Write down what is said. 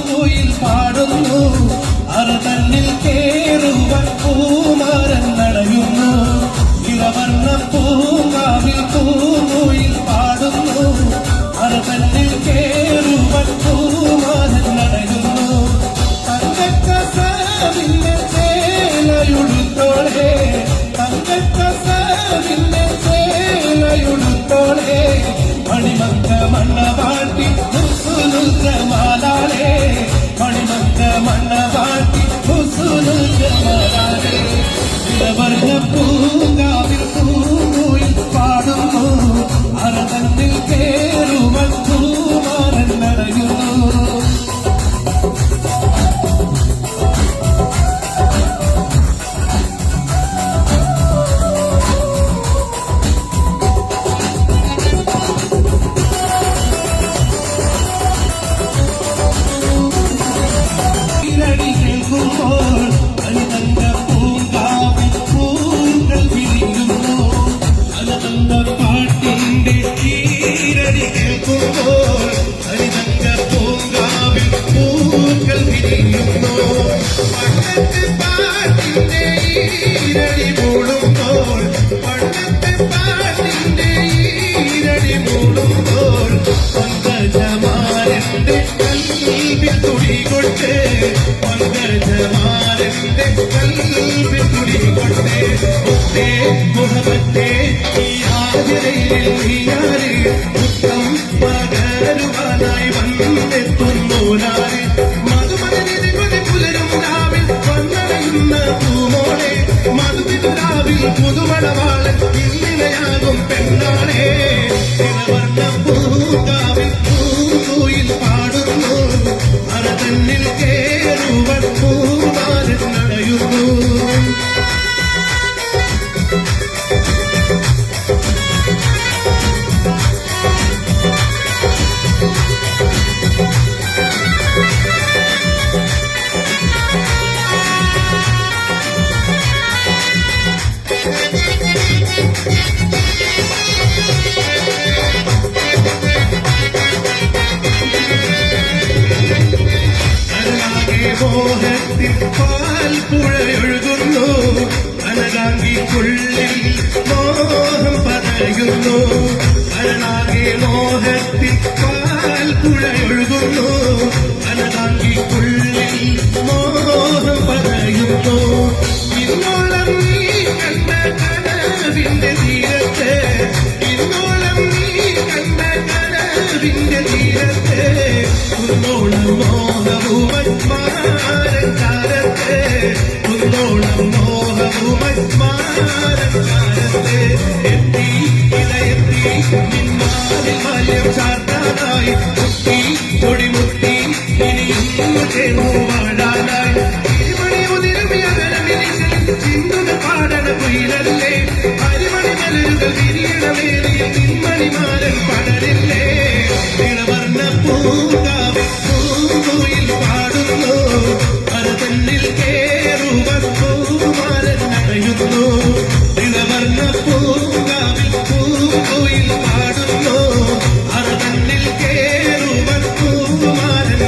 പൂയിൽ പാടുന്നു. അത് തന്നിൽ കേറുവൻ പൂമാരൻ നടയുന്നു നിറവർണ പൂങ്കാവിൽ പൂയിൽ പാടുന്നു. അത് തന്നിൽ കേറുവൻ പൂമാരൻ നടയുന്നു തങ്കക്കസവിന്റെ ചേലയുടുത്തോളെ മൂടുമ്പോൾ പങ്കജമാരന്റെ കൽവിൽ തുടികൊട്ട് പങ്കജമാരന്റെ കൽവിൽ തുടികൊട്ട് ഒത്തേ മുഹബത്തെ ഈ ആചരയിലെത്തിയാൽ ഉത്തം പകരുവാനായി വന്നെത്തുന്നു മധുമതിരി അനലാകെ മോഹത്തിൽ പാൽ പുഴയൊഴുകുന്നു അനലാങ്കിക്കുള്ളിൽ മോഹം പതയുന്നു അനലാകെ മോഹത്തിൽ ചാർത്താനായി മുത്തി കൊടിമുത്തി ഇനിയും ചേർന്നു വാഴാനായി ഇരുമണി ഉതിരുമിയ ചിന്തുക പാടണ കുയിലല്ലേ അരിമണി മലരുകൾ വിരിയണ വേദിയിൽ നിന്മണിമാരൻ പടരില്ലേ ഇളവർണ പൂങ്കാവിൽ പൂങ്കുയിൽ പാടുന്നു. അരതന്നിൽ കേറുവൻ പൂമാരൻ നടയുന്നു ഇളവർണ പൂങ്കാവിൽ പൂങ്കുയിൽ പാടുന്നു. അരതന്നിൽ കേറുവൻ പൂമാരൻ